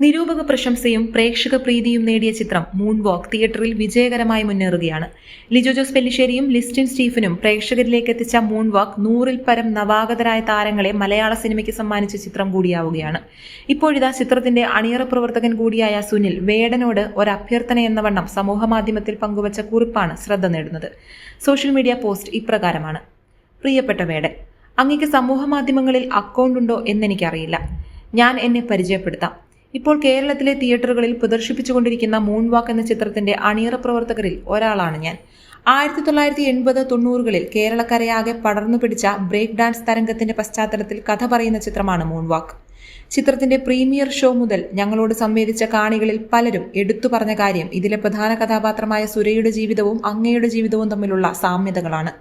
നിരൂപക പ്രശംസയും പ്രേക്ഷക പ്രീതിയും നേടിയ ചിത്രം മൂൺ വാക്ക് തിയേറ്ററിൽ വിജയകരമായി മുന്നേറുകയാണ്. ലിജോ ജോസ് പെല്ലിശ്ശേരിയും ലിസ്റ്റിൻ സ്റ്റീഫനും പ്രേക്ഷകരിലേക്ക് എത്തിച്ച മൂൺ വാക്ക് നൂറിൽ പരം നവാഗതരായ താരങ്ങളെ മലയാള സിനിമയ്ക്ക് സമ്മാനിച്ച ചിത്രം കൂടിയാവുകയാണ്. ഇപ്പോഴിതാ ചിത്രത്തിന്റെ അണിയറ പ്രവർത്തകൻ കൂടിയായ സുനിൽ വേടനോട് ഒരു അഭ്യർത്ഥന എന്ന വണ്ണം സമൂഹമാധ്യമത്തിൽ പങ്കുവച്ച കുറിപ്പാണ് ശ്രദ്ധ നേടുന്നത്. സോഷ്യൽ മീഡിയ പോസ്റ്റ് ഇപ്രകാരമാണ്. പ്രിയപ്പെട്ട വേടൻ അങ്ങേക്ക് സമൂഹമാധ്യമങ്ങളിൽ അക്കൗണ്ട് ഉണ്ടോ എന്നെനിക്കറിയില്ല. ഞാൻ എന്നെ പരിചയപ്പെടുത്താം. ഇപ്പോൾ കേരളത്തിലെ തിയേറ്ററുകളിൽ പ്രദർശിപ്പിച്ചുകൊണ്ടിരിക്കുന്ന മൂൺവാക്ക് എന്ന ചിത്രത്തിന്റെ അണിയറ പ്രവർത്തകരിൽ ഒരാളാണ് ഞാൻ. ആയിരത്തി തൊള്ളായിരത്തി എൺപത് തൊണ്ണൂറുകളിൽ കേരളക്കരയാകെ പടർന്നു പിടിച്ച ബ്രേക്ക് ഡാൻസ് തരംഗത്തിന്റെ പശ്ചാത്തലത്തിൽ കഥ പറയുന്ന ചിത്രമാണ് മൂൺ വാക്ക് ചിത്രത്തിന്റെ പ്രീമിയർ ഷോ മുതൽ ഞങ്ങളോട് സംവേദിച്ച കാണികളിൽ പലരും എടുത്തു പറഞ്ഞ കാര്യം ഇതിലെ പ്രധാന കഥാപാത്രമായ സുരയുടെ ജീവിതവും അങ്ങയുടെ ജീവിതവും തമ്മിലുള്ള സാമ്യതകളാണ്.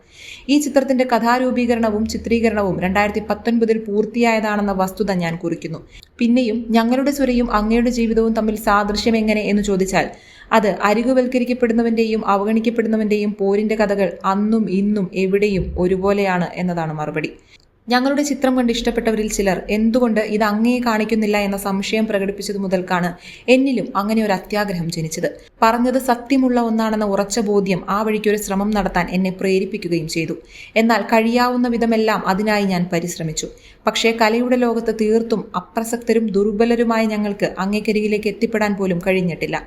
ഈ ചിത്രത്തിന്റെ കഥാരൂപീകരണവും ചിത്രീകരണവും രണ്ടായിരത്തി പത്തൊൻപതിൽ പൂർത്തിയായതാണെന്ന വസ്തുത ഞാൻ കുറിക്കുന്നു. പിന്നെയും ഞങ്ങളുടെ സുരയും അങ്ങയുടെ ജീവിതവും തമ്മിൽ സാദൃശ്യം എങ്ങനെ എന്ന് ചോദിച്ചാൽ അത് അരികുവൽക്കരിക്കപ്പെടുന്നവന്റെയും അവഗണിക്കപ്പെടുന്നവന്റെയും പോരിന്റെ കഥകൾ അന്നും ഇന്നും എവിടെയും ഒരുപോലെയാണ് എന്നതാണ് മറുപടി. ഞങ്ങളുടെ ചിത്രം കണ്ട് ഇഷ്ടപ്പെട്ടവരിൽ ചിലർ എന്തുകൊണ്ട് ഇത് അങ്ങേ കാണിക്കുന്നില്ല എന്ന സംശയം പ്രകടിപ്പിച്ചതു മുതൽക്കാണ് എന്നിലും അങ്ങനെ ഒരു അത്യാഗ്രഹം ജനിച്ചത്. പറഞ്ഞത് സത്യമുള്ള ഒന്നാണെന്ന ഉറച്ച ബോധ്യം ആ വഴിക്ക് ഒരു ശ്രമം നടത്താൻ എന്നെ പ്രേരിപ്പിക്കുകയും ചെയ്തു. എന്നാൽ കഴിയാവുന്ന വിധമെല്ലാം അതിനായി ഞാൻ പരിശ്രമിച്ചു. പക്ഷേ കലയുടെ ലോകത്ത് തീർത്തും അപ്രസക്തരും ദുർബലരുമായ ഞങ്ങൾക്ക് അങ്ങേക്കരികിലേക്ക് എത്തിപ്പെടാൻ പോലും കഴിഞ്ഞിട്ടില്ല.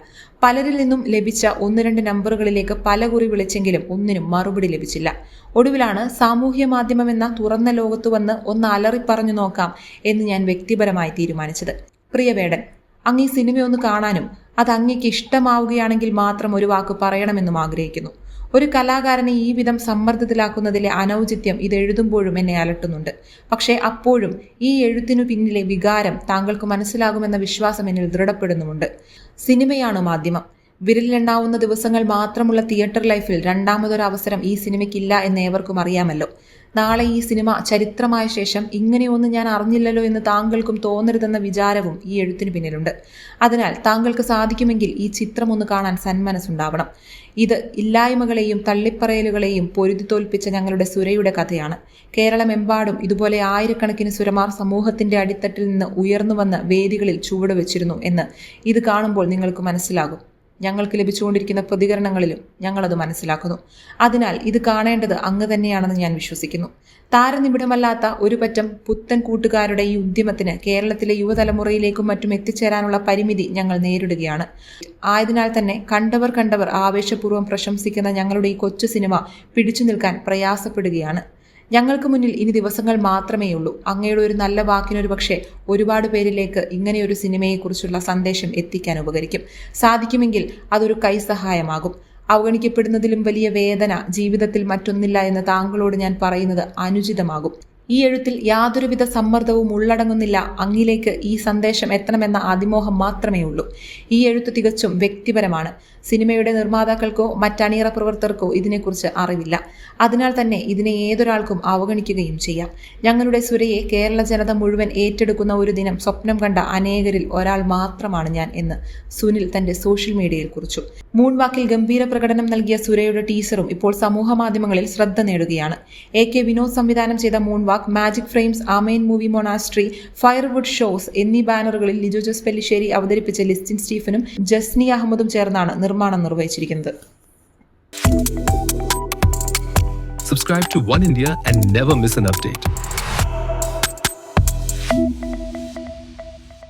പലരിൽ നിന്നും ലഭിച്ച ഒന്ന് രണ്ട് നമ്പറുകളിലേക്ക് പല കുറി വിളിച്ചെങ്കിലും ഒന്നിനും മറുപടി ലഭിച്ചില്ല. ഒടുവിലാണ് സാമൂഹ്യ മാധ്യമം എന്ന തുറന്ന ലോകത്ത് വന്ന് ഒന്ന് അലറി പറഞ്ഞു നോക്കാം എന്ന് ഞാൻ വ്യക്തിപരമായി തീരുമാനിച്ചത്. പ്രിയവേടൻ അങ്ങ് ഈ സിനിമയൊന്ന് കാണാനും അത് അങ്ങേക്ക് ഇഷ്ടമാവുകയാണെങ്കിൽ മാത്രം ഒരു വാക്ക് പറയണമെന്നും ആഗ്രഹിക്കുന്നു. ഒരു കലാകാരനെ ഈ വിധം സമ്മർദ്ദത്തിലാക്കുന്നതിലെ അനൗചിത്യം ഇത് എഴുതുമ്പോഴും എന്നെ അലട്ടുന്നുണ്ട്. പക്ഷേ അപ്പോഴും ഈ എഴുത്തിനു പിന്നിലെ വികാരം താങ്കൾക്ക് മനസ്സിലാകുമെന്ന വിശ്വാസം എന്നിൽ ദൃഢപ്പെടുന്നുമുണ്ട്. സിനിമയാണ് മാധ്യമം. വിരലിലെണ്ണാവുന്ന ദിവസങ്ങൾ മാത്രമുള്ള തിയേറ്റർ ലൈഫിൽ രണ്ടാമതൊരു അവസരം ഈ സിനിമയ്ക്കില്ല എന്ന് ഏവർക്കും അറിയാമല്ലോ. നാളെ ഈ സിനിമ ചരിത്രമായ ശേഷം ഇങ്ങനെയൊന്നും ഞാൻ അറിഞ്ഞില്ലല്ലോ എന്ന് താങ്കൾക്കും തോന്നരുതെന്ന വിചാരവും ഈ എഴുത്തിന് പിന്നിലുണ്ട്. അതിനാൽ താങ്കൾക്ക് സാധിക്കുമെങ്കിൽ ഈ ചിത്രം ഒന്ന് കാണാൻ സന്മനസ്സുണ്ടാവണം. ഇത് ഇല്ലായ്മകളെയും തള്ളിപ്പറയലുകളെയും പൊരുതി തോൽപ്പിച്ച ഞങ്ങളുടെ സുരയുടെ കഥയാണ്. കേരളമെമ്പാടും ഇതുപോലെ ആയിരക്കണക്കിന് സുരമാർ സമൂഹത്തിന്റെ അടിത്തട്ടിൽ നിന്ന് ഉയർന്നു വന്ന് വേദികളിൽ ചുവട് വെച്ചിരുന്നു എന്ന് ഇത് കാണുമ്പോൾ നിങ്ങൾക്ക് മനസ്സിലാകും. ഞങ്ങൾക്ക് ലഭിച്ചുകൊണ്ടിരിക്കുന്ന പ്രതികരണങ്ങളിലും ഞങ്ങളത് മനസ്സിലാക്കുന്നു. അതിനാൽ ഇത് കാണേണ്ടത് അങ്ങ് തന്നെയാണെന്ന് ഞാൻ വിശ്വസിക്കുന്നു. താരനിബിഡമല്ലാത്ത ഒരു പറ്റം പുത്തൻ കൂട്ടുകാരുടെ ഈ ഉദ്യമത്തിന് കേരളത്തിലെ യുവതലമുറയിലേക്കും മറ്റും എത്തിച്ചേരാനുള്ള പരിമിതി ഞങ്ങൾ നേരിടുകയാണ്. ആയതിനാൽ തന്നെ കണ്ടവർ കണ്ടവർ ആവേശപൂർവം പ്രശംസിക്കുന്ന ഞങ്ങളുടെ ഈ കൊച്ചു സിനിമ പിടിച്ചു നിൽക്കാൻ പ്രയാസപ്പെടുകയാണ്. ഞങ്ങൾക്ക് മുന്നിൽ ഇനി ദിവസങ്ങൾ മാത്രമേയുള്ളൂ. അങ്ങയുടെ ഒരു നല്ല വാക്കിനൊരു പക്ഷേ ഒരുപാട് പേരിലേക്ക് ഇങ്ങനെയൊരു സിനിമയെക്കുറിച്ചുള്ള സന്ദേശം എത്തിക്കാൻ ഉപകരിക്കും. സാധിക്കുമെങ്കിൽ അതൊരു കൈസഹായമാകും. അവഗണിക്കപ്പെടുന്നതിലും വലിയ വേദന ജീവിതത്തിൽ മറ്റൊന്നില്ല എന്ന് താങ്കളോട് ഞാൻ പറയുന്നത് അനുചിതമാകും. ഈ എഴുത്തിൽ യാതൊരുവിധ സമ്മർദ്ദവും ഉള്ളടങ്ങുന്നില്ല. അങ്ങിലേക്ക് ഈ സന്ദേശം എത്തണമെന്ന അതിമോഹം മാത്രമേ ഉള്ളൂ ഈ എഴുത്ത് തികച്ചും വ്യക്തിപരമാണ്. സിനിമയുടെ നിർമ്മാതാക്കൾക്കോ മറ്റണിയറ പ്രവർത്തകർക്കോ ഇതിനെക്കുറിച്ച് അറിവില്ല. അതിനാൽ തന്നെ ഇതിനെ ഏതൊരാൾക്കും അവഗണിക്കുകയും ചെയ്യാം. ഞങ്ങളുടെ സുരയെ കേരള ജനത മുഴുവൻ ഏറ്റെടുക്കുന്ന ഒരു ദിനം സ്വപ്നം കണ്ട അനേകരിൽ ഒരാൾ മാത്രമാണ് ഞാൻ എന്ന് സുനിൽ തന്റെ സോഷ്യൽ മീഡിയയിൽ കുറിച്ചു. മൂൺവാക്കിൽ ഗംഭീര പ്രകടനം നൽകിയ സുരയുടെ ടീസറും ഇപ്പോൾ സമൂഹ മാധ്യമങ്ങളിൽ ശ്രദ്ധ നേടുകയാണ്. എ കെ വിനോദ് സംവിധാനം ചെയ്ത Moonwalk Magic Frames Amen Movie Monastery Firewood Shows എന്നീ ബാനറുകളിൽ ലിജോ ജോസ് പെല്ലിശ്ശേരി അവതരിപ്പിച്ച ലിസ്റ്റിൻ സ്റ്റീഫനും ജസ്നി അഹമ്മദും ചേർന്നാണ് നിർമ്മാണം നിർവഹിച്ചിരിക്കുന്നത് Subscribe to One India and never miss an update.